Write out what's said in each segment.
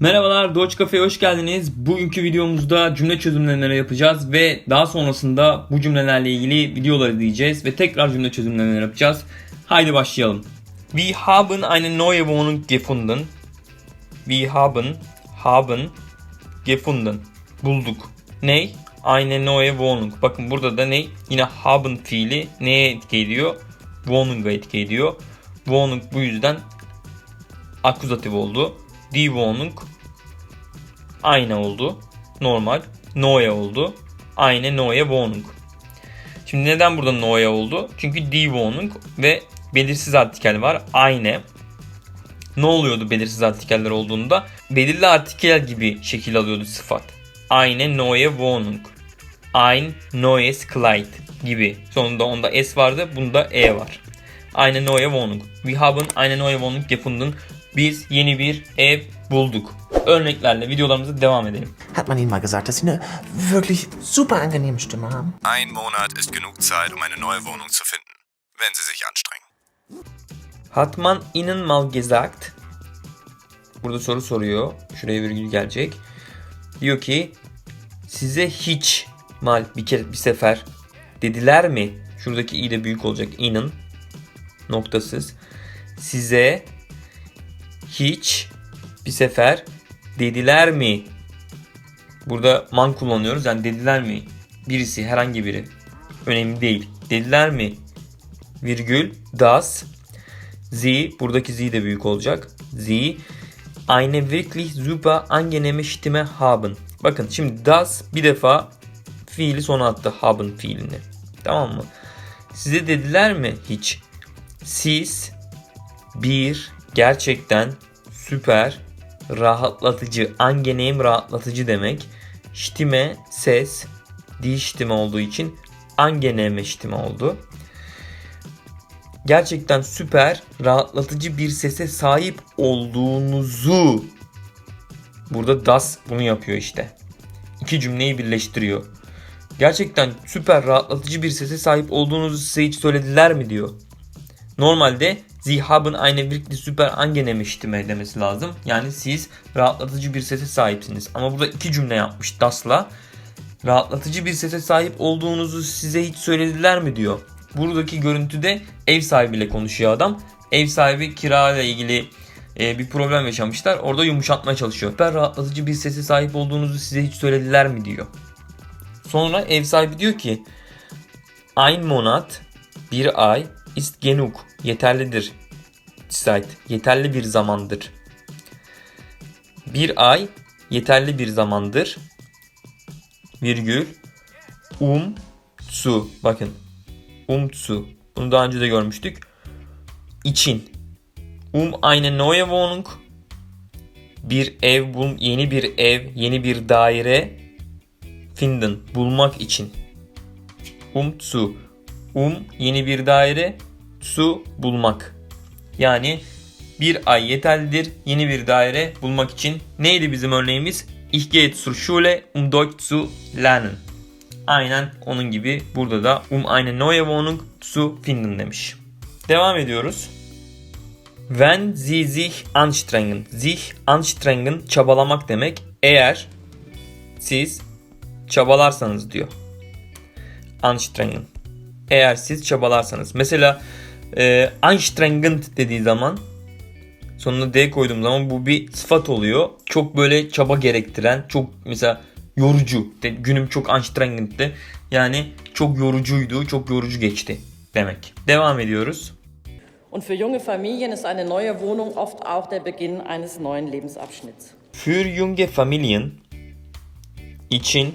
Merhabalar Doge Cafe'ye hoş geldiniz. Bugünkü videomuzda cümle çözümlemeleri yapacağız ve daha sonrasında bu cümlelerle ilgili videolar izleyeceğiz ve tekrar cümle çözümlemeleri yapacağız. Haydi başlayalım. Wir haben eine neue Wohnung gefunden. Wir haben haben gefunden. Bulduk. Ney? Eine neue Wohnung. Bakın burada da ne? Yine haben fiili neye etki ediyor? Wohnung'a etki ediyor. Wohnung bu yüzden akuzatif oldu. Die Wohnung aynı oldu. Normal. Neue oldu. Aynı neue Wohnung. Şimdi neden burada neue oldu? Çünkü die Wohnung ve belirsiz artikel var. Aynı. Ne oluyordu belirsiz artikeller olduğunda? Belirli artikel gibi şekil alıyordu sıfat. Eine neue Wohnung. Ein neues Kleid gibi. Sonunda onda S vardı. Bunda E var. Eine neue Wohnung. Wir haben eine neue Wohnung gefunden. Biz yeni bir ev bulduk. Örneklerle videolarımıza devam edelim. Hat man Ihnen mal gesagt, dass Sie eine wirklich super angenehme Stimme haben? Ein Monat ist genug Zeit, um eine neue Wohnung zu finden, wenn Sie sich anstrengen. Hat man ihnen mal gesagt? Burada soru soruyor. Şuraya virgül gelecek. Diyor ki size hiç mal bir kere bir sefer dediler mi? Şuradaki i de büyük olacak. Ihnen noktasız. Size hiç bir sefer dediler mi? Burada man kullanıyoruz. Yani dediler mi? Birisi herhangi biri. Önemli değil. Dediler mi? Virgül das Sie, buradaki Sie de büyük olacak. Sie eine wirklich super angenehme Stimme haben. Bakın şimdi das bir defa fiili sona attı haben fiilini. Tamam mı? Size dediler mi hiç? Siz bir gerçekten süper rahatlatıcı, angenehm rahatlatıcı demek. Stimme ses, die Stimme olduğu için angenehme Stimme oldu gerçekten süper rahatlatıcı bir sese sahip olduğunuzu burada das bunu yapıyor işte. İki cümleyi birleştiriyor. Gerçekten süper rahatlatıcı bir sese sahip olduğunuzu size hiç söylediler mi diyor. Normalde Sie haben eine wirklich super angenehme Stimme demesi lazım. Yani siz rahatlatıcı bir sese sahipsiniz. Ama burada iki cümle yapmış das'la. Rahatlatıcı bir sese sahip olduğunuzu size hiç söylediler mi diyor. Buradaki görüntüde ev sahibiyle konuşuyor adam. Ev sahibi kira ile ilgili e, bir problem yaşamışlar. Orada yumuşatmaya çalışıyor. Süper rahatlatıcı bir sese sahip olduğunuzu size hiç söylediler mi diyor. Sonra ev sahibi diyor ki Ein Monat bir ay ist genug yeterlidir. Zeit yeterli bir zamandır. Bir ay yeterli bir zamandır. Virgül um su bakın umzu. Bunu daha önce de görmüştük. İçin. Um eine neue Wohnung. Bir ev bul, yeni bir ev, yeni bir daire finden bulmak için. Um zu. Um yeni bir daire, zu bulmak. Yani bir ay yeterlidir yeni bir daire bulmak için. Neydi bizim örneğimiz? Ich gehe zur Schule um Deutsch zu lernen. Aynen onun gibi burada da um eine neue Wohnung zu finden demiş. Devam ediyoruz. Wenn Sie sich anstrengen. Sich anstrengen çabalamak demek. Eğer siz çabalarsanız diyor. Anstrengen. Eğer siz çabalarsanız. Mesela e, anstrengend dediği zaman sonuna D koyduğum zaman bu bir sıfat oluyor. Çok böyle çaba gerektiren, çok mesela yorucu. De, günüm çok anstrengend'ti. Yani çok yorucuydu, çok yorucu geçti demek. Devam ediyoruz. Und für junge Familien ist eine neue Wohnung oft auch der Beginn eines neuen Lebensabschnitts. Für junge Familien için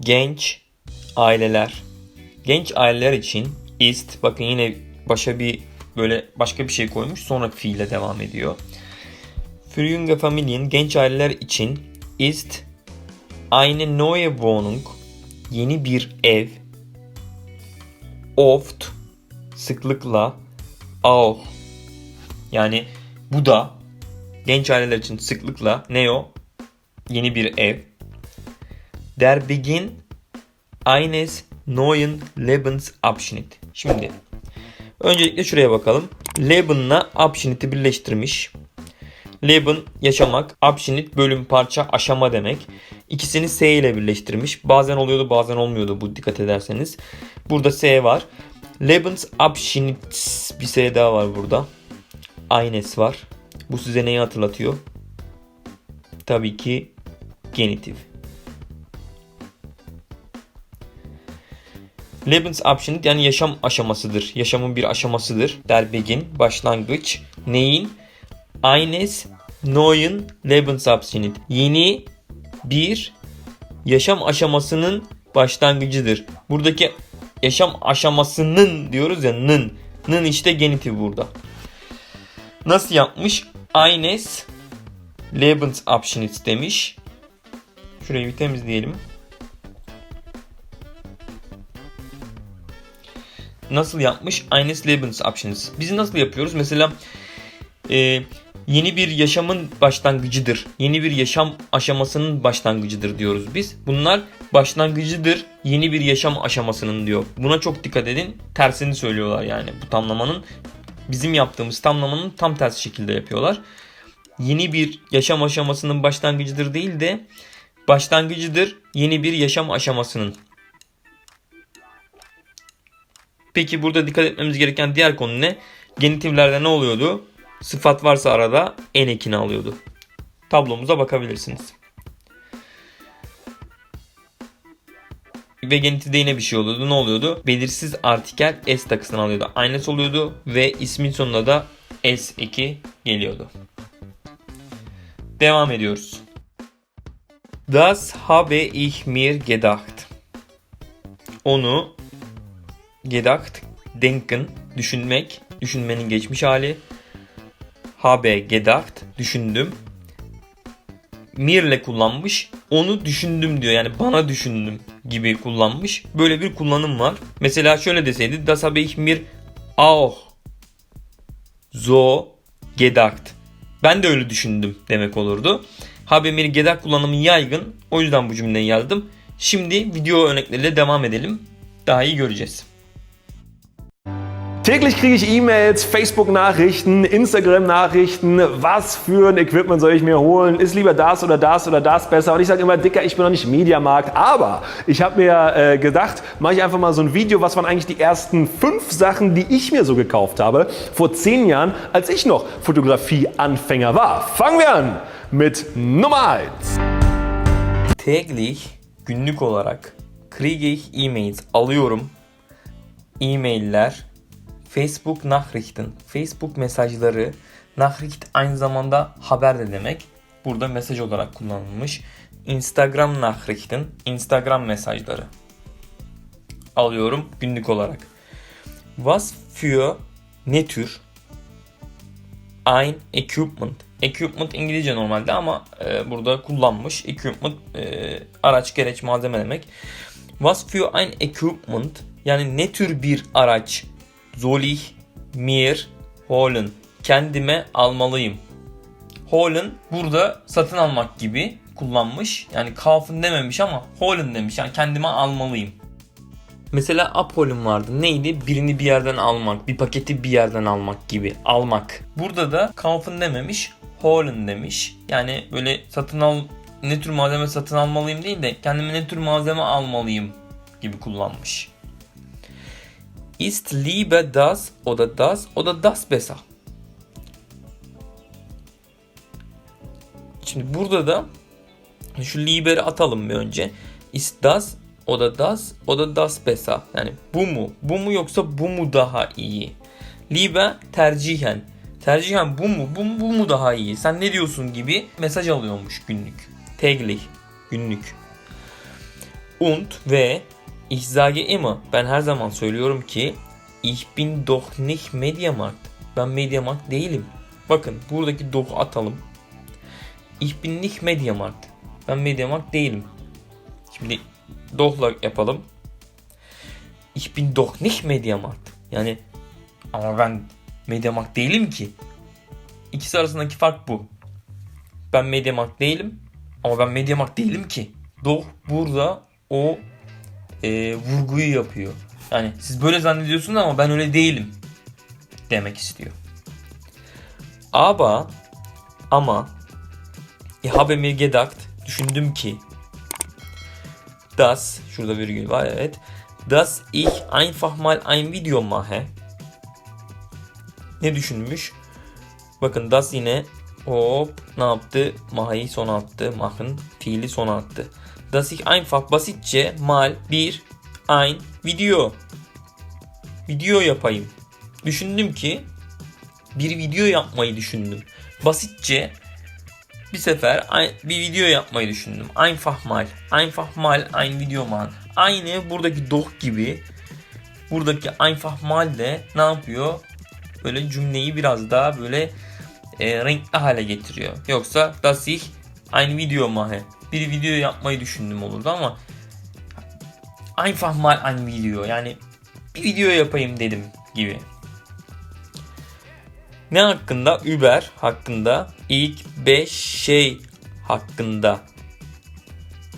genç aileler genç aileler için ist bakın yine başa bir böyle başka bir şey koymuş sonra fiile devam ediyor. Für junge Familien genç aileler için ist eine neue Wohnung yeni bir ev oft sıklıkla auch yani bu da genç aileler için sıklıkla ne o? Yeni bir ev. Der Beginn eines neuen Lebensabschnitt. Şimdi öncelikle şuraya bakalım. Leben'la Abschnitt'i birleştirmiş. Leben yaşamak, Abschnitt bölüm parça aşama demek. İkisini S ile birleştirmiş. Bazen oluyordu bazen olmuyordu bu dikkat ederseniz. Burada S var. Lebensabschnitt bir S daha var burada. Eines var. Bu size neyi hatırlatıyor? Tabii ki genitif. Lebensabschnitt yani yaşam aşamasıdır. Yaşamın bir aşamasıdır. Der Beginn, başlangıç. Neyin? Eines neuen Lebensabschnitt. Yeni bir yaşam aşamasının başlangıcıdır. Buradaki yaşam aşamasının diyoruz ya nın. Nın işte genitif burada. Nasıl yapmış? Eines Lebensabschnitt demiş. Şurayı bir temizleyelim. Nasıl yapmış? Eines Lebensabschnitt. Biz nasıl yapıyoruz? Mesela e, yeni bir yaşamın başlangıcıdır. Yeni bir yaşam aşamasının başlangıcıdır diyoruz biz. Bunlar başlangıcıdır yeni bir yaşam aşamasının diyor. Buna çok dikkat edin. Tersini söylüyorlar yani bu tamlamanın. Bizim yaptığımız tamlamanın tam tersi şekilde yapıyorlar. Yeni bir yaşam aşamasının başlangıcıdır değil de başlangıcıdır yeni bir yaşam aşamasının. Peki burada dikkat etmemiz gereken diğer konu ne? Genitivlerde ne oluyordu? Sıfat varsa arada en ekini alıyordu. Tablomuza bakabilirsiniz. Ve genitivde yine bir şey oluyordu. Ne oluyordu? Belirsiz artikel S takısını alıyordu. Aynısı oluyordu ve ismin sonuna da S2 geliyordu. Devam ediyoruz. Das habe ich mir gedacht. Onu gedacht, denken, düşünmek, düşünmenin geçmiş hali. Habe gedacht, düşündüm. Mir'le kullanmış. Onu düşündüm diyor. Yani bana düşündüm gibi kullanmış. Böyle bir kullanım var. Mesela şöyle deseydi. Das habe ich mir auch so gedacht. Ben de öyle düşündüm demek olurdu. Habe mir gedacht kullanımı yaygın. O yüzden bu cümleyi yazdım. Şimdi video örnekleriyle devam edelim. Daha iyi göreceğiz. Täglich kriege ich E-Mails, Facebook-Nachrichten, Instagram-Nachrichten. Was für ein Equipment soll ich mir holen? Ist lieber das oder das oder das besser? Und ich sage immer, Dicker, ich bin noch nicht Mediamarkt. Aber ich habe mir äh, gedacht, mache ich einfach mal so ein Video, was waren eigentlich die ersten fünf Sachen, die ich mir so gekauft habe vor zehn Jahren, als ich noch Fotografie-Anfänger war. Fangen wir an mit Nummer eins. Täglich günlük olarak kriege ich E-mails alıyorum. E-mailler, Facebook Nachrichten, Facebook mesajları, Nachricht aynı zamanda haber de demek. Burada mesaj olarak kullanılmış. Instagram Nachrichten, Instagram mesajları alıyorum günlük olarak. Was für ne tür? Ein Equipment. Equipment İngilizce normalde ama e, burada kullanmış. Equipment e, araç, gereç, malzeme demek. Was für ein Equipment yani ne tür bir araç soll ich mir holen kendime almalıyım. Holen burada satın almak gibi kullanmış. Yani kaufen dememiş ama holen demiş. Yani kendime almalıyım. Mesela Apol'un vardı. Neydi? Birini bir yerden almak, bir paketi bir yerden almak gibi. Almak. Burada da kaufen dememiş, holen demiş. Yani böyle satın al ne tür malzeme satın almalıyım değil de kendime ne tür malzeme almalıyım gibi kullanmış. Ist lieber das oder das oder das besser? Şimdi burada da şu liber'i atalım bir önce. Ist das o da das o da das besser. Yani bu mu? Bu mu yoksa bu mu daha iyi? Lieber tercihen. Tercihen bu mu? Bu mu, bu mu daha iyi? Sen ne diyorsun gibi mesaj alıyormuş günlük. Täglich. Günlük. Und ve ich sage immer. Ben her zaman söylüyorum ki ich bin doch nicht Mediamarkt. Ben Mediamarkt değilim. Bakın buradaki doch atalım. Ich bin nicht Mediamarkt. Ben Mediamarkt değilim. Şimdi doh'la yapalım. Ich bin doch nicht Mediamarkt. Yani ama ben Mediamarkt değilim ki. İkisi arasındaki fark bu. Ben Mediamarkt değilim ama ben Mediamarkt değilim ki. Doh burada o e, vurguyu yapıyor. Yani siz böyle zannediyorsunuz ama ben öyle değilim demek istiyor. Aber Ama ich habe mir gedacht, düşündüm ki dass, şurada virgül var evet, dass ich einfach mal ein Video mache. Ne düşünmüş? Bakın das yine hop ne yaptı? Maha'yı sona attı. Machen fiili sona attı. Das ich einfach basitçe mal bir ein video. Video yapayım. Düşündüm ki bir video yapmayı düşündüm. Basitçe bir sefer bir video yapmayı düşündüm. Einfach mal. Einfach mal ein video man. Aynı buradaki doch gibi buradaki einfach mal de ne yapıyor? Böyle cümleyi biraz daha böyle e, renkli hale getiriyor. Yoksa das ich ein video mache. Bir video yapmayı düşündüm olurdu ama einfach mal ein video yani bir video yapayım dedim gibi. Ne hakkında? Uber hakkında ilk 5 şey hakkında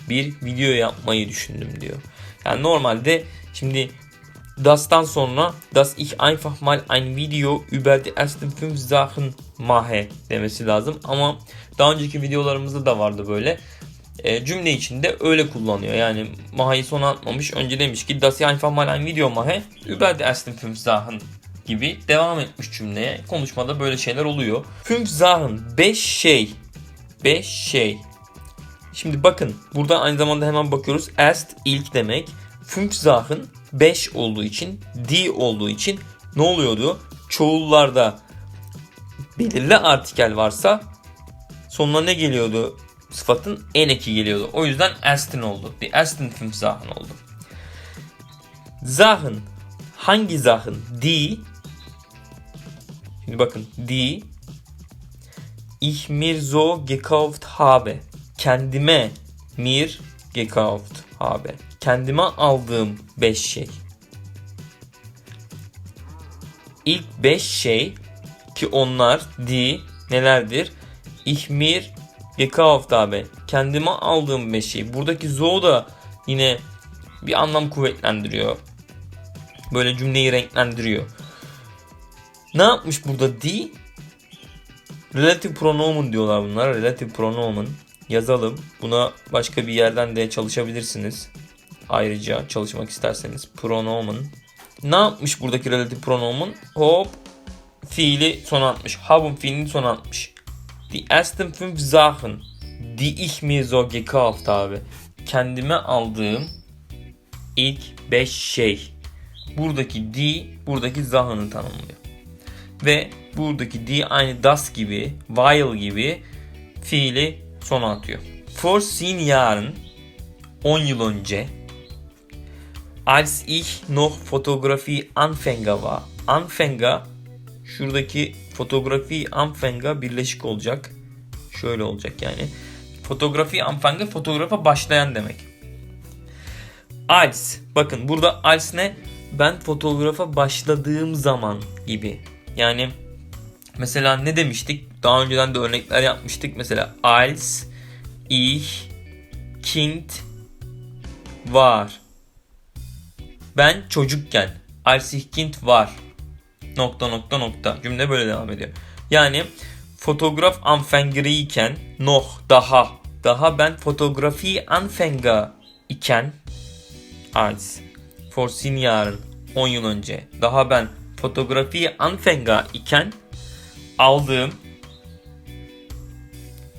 bir video yapmayı düşündüm diyor. Yani normalde şimdi Das'tan sonra Das ich einfach mal ein Video über die ersten 5 Sachen mache demesi lazım. Ama daha önceki videolarımızda da vardı böyle. E, cümle içinde öyle kullanıyor. Yani maha'yı sona atmamış. Önce demiş ki Das einfach mal ein Video mache über die ersten 5 Sachen gibi devam etmiş cümleye. Konuşmada böyle şeyler oluyor. 5 Sachen 5 şey 5 şey Şimdi bakın burada aynı zamanda hemen bakıyoruz. Erst ilk demek. Fünf Sachen 5 olduğu için, die olduğu için ne oluyordu? Çoğullarda belirli artikel varsa sonuna ne geliyordu? Sıfatın en eki geliyordu. O yüzden ersten oldu. Die ersten fünf Sachen oldu. Sachen hangi Sachen? Die Şimdi bakın die ich mir so gekauft habe. Kendime mir gekauft habe. Kendime aldığım 5 şey. İlk 5 şey ki onlar die nelerdir? Ich mir gekauft habe. Kendime aldığım 5 şey. Buradaki so da yine bir anlam kuvvetlendiriyor. Böyle cümleyi renklendiriyor. Ne yapmış burada die? Relative pronomen diyorlar bunlar. Relative pronomen. Yazalım. Buna başka bir yerden de çalışabilirsiniz. Ayrıca çalışmak isterseniz. Pronomen. Ne yapmış buradaki relative pronomen? Hop. Fiili sona atmış. Haben fiilini sona atmış. Die ersten fünf Sachen, die ich mir so gekauft habe. Kendime aldığım ilk 5 şey. Buradaki die, buradaki Sachen'ı tanımlıyor. Ve buradaki die aynı das gibi, while gibi fiili sona atıyor. Vor zehn Jahren 10 yıl önce als ich noch Fotografie Anfänger war. Anfänger şuradaki fotografi Anfänger birleşik olacak. Şöyle olacak yani. Fotografi Anfänger fotoğrafa başlayan demek. Als. Bakın burada als ne? Ben fotoğrafa başladığım zaman gibi. Yani mesela ne demiştik? Daha önceden de örnekler yapmıştık. Mesela als ich Kind var. Ben çocukken. Als ich Kind var. Nokta nokta nokta. Cümle böyle devam ediyor. Yani fotoğraf Anfänger iken noch daha daha ben fotoğrafi Anfänger iken als zehn Jahren 10 yıl önce daha ben fotoğrafi Anfänger iken aldığım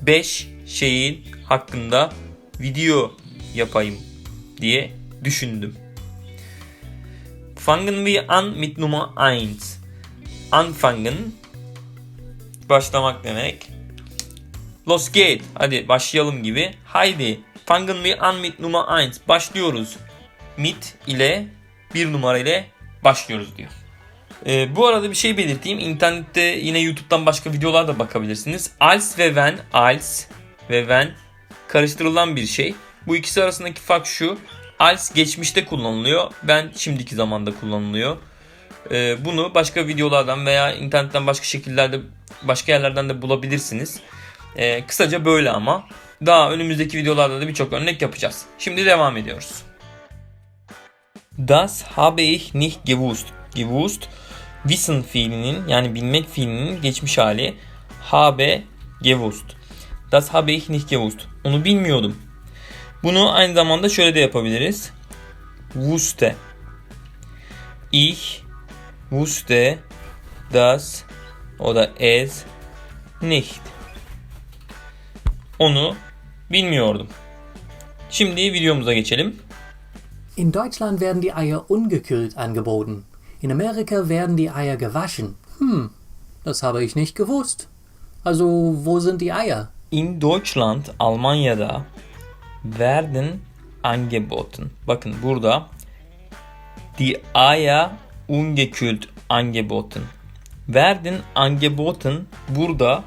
5 şeyin hakkında video yapayım diye düşündüm. Fangen wir an mit Nummer 1. Anfangen başlamak demek. Los geht. Hadi başlayalım gibi. Haydi. Fangen wir an mit Nummer 1. Başlıyoruz. Mit ile bir numara ile başlıyoruz diyor. Ee, bu arada bir şey belirteyim. İnternette yine YouTube'dan başka videolar da bakabilirsiniz. Als ve when, als ve when karıştırılan bir şey. Bu ikisi arasındaki fark şu. Als geçmişte kullanılıyor. Ben şimdiki zamanda kullanılıyor. Ee, bunu başka videolardan veya internetten başka şekillerde başka yerlerden de bulabilirsiniz. Ee, kısaca böyle ama. Daha önümüzdeki videolarda da birçok örnek yapacağız. Şimdi devam ediyoruz. Das habe ich nicht gewusst. Gewusst wissen fiilinin yani bilmek fiilinin geçmiş hali. Habe Gewusst. Das habe ich nicht gewusst. Onu bilmiyordum. Bunu aynı zamanda şöyle de yapabiliriz. Wusste. Ich wusste das oder es nicht. Onu bilmiyordum. Şimdi videomuza geçelim. In Deutschland werden die Eier ungekühlt angeboten. In Amerika werden die Eier gewaschen. Hm, das habe ich nicht gewusst. Also, wo sind die Eier? In Deutschland, Almanya'da werden angeboten. Bakın burada die Eier ungekühlt angeboten. Werden angeboten burada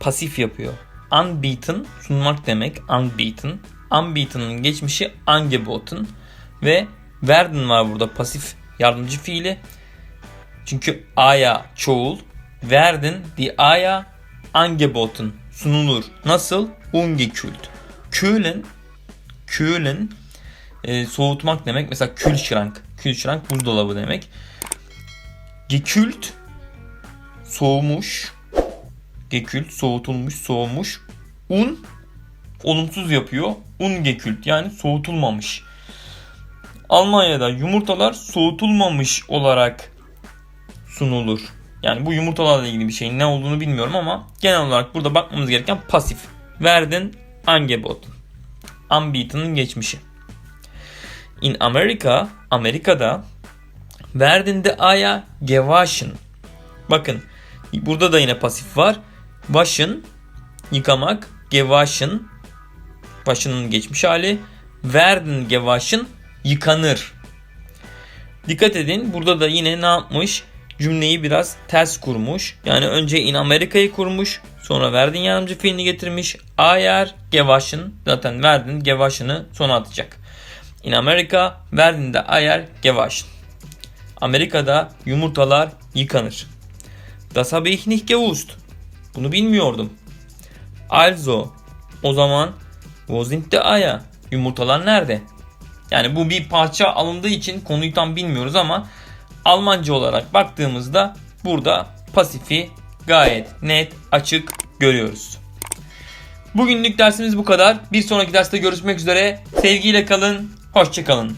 pasif yapıyor. Anbieten sunmak demek. Anbieten. Anbieten'ın geçmişi angeboten ve werden var burada pasif yardımcı fiili. Çünkü aya çoğul. Werden die Eier angeboten sunulur. Nasıl? Ungekühlt. Kühlen kühlen e, soğutmak demek. Mesela Kühlschrank. Kühlschrank buzdolabı demek. Gekühlt soğumuş. Gekühlt soğutulmuş, soğumuş. Un olumsuz yapıyor. Ungekühlt yani soğutulmamış. Almanya'da yumurtalar soğutulmamış olarak sunulur. Yani bu yumurtalarla ilgili bir şeyin ne olduğunu bilmiyorum ama genel olarak burada bakmamız gereken pasif. Werden angeboten. Unbeaten'ın geçmişi. In Amerika, Amerika'da werden de aya gewaschen. Bakın burada da yine pasif var. Waschen yıkamak, gewaschen waschen'ın geçmiş hali. Werden gewaschen yıkanır. Dikkat edin burada da yine ne yapmış? Cümleyi biraz ters kurmuş. Yani önce in Amerika'yı kurmuş. Sonra verdin yardımcı fiilini getirmiş. Ayer gewaschen zaten verdin gewaschen'ı sona atacak. In Amerika verdin de ayer gewaschen. Amerika'da yumurtalar yıkanır. Das habe ich nicht gewusst. Bunu bilmiyordum. Also o zaman wo sind die Eier? Yumurtalar nerede? Yani bu bir parça alındığı için konuyu tam bilmiyoruz ama Almanca olarak baktığımızda burada pasifi gayet net açık görüyoruz. Bugünlük dersimiz bu kadar. Bir sonraki derste görüşmek üzere. Sevgiyle kalın. Hoşçakalın.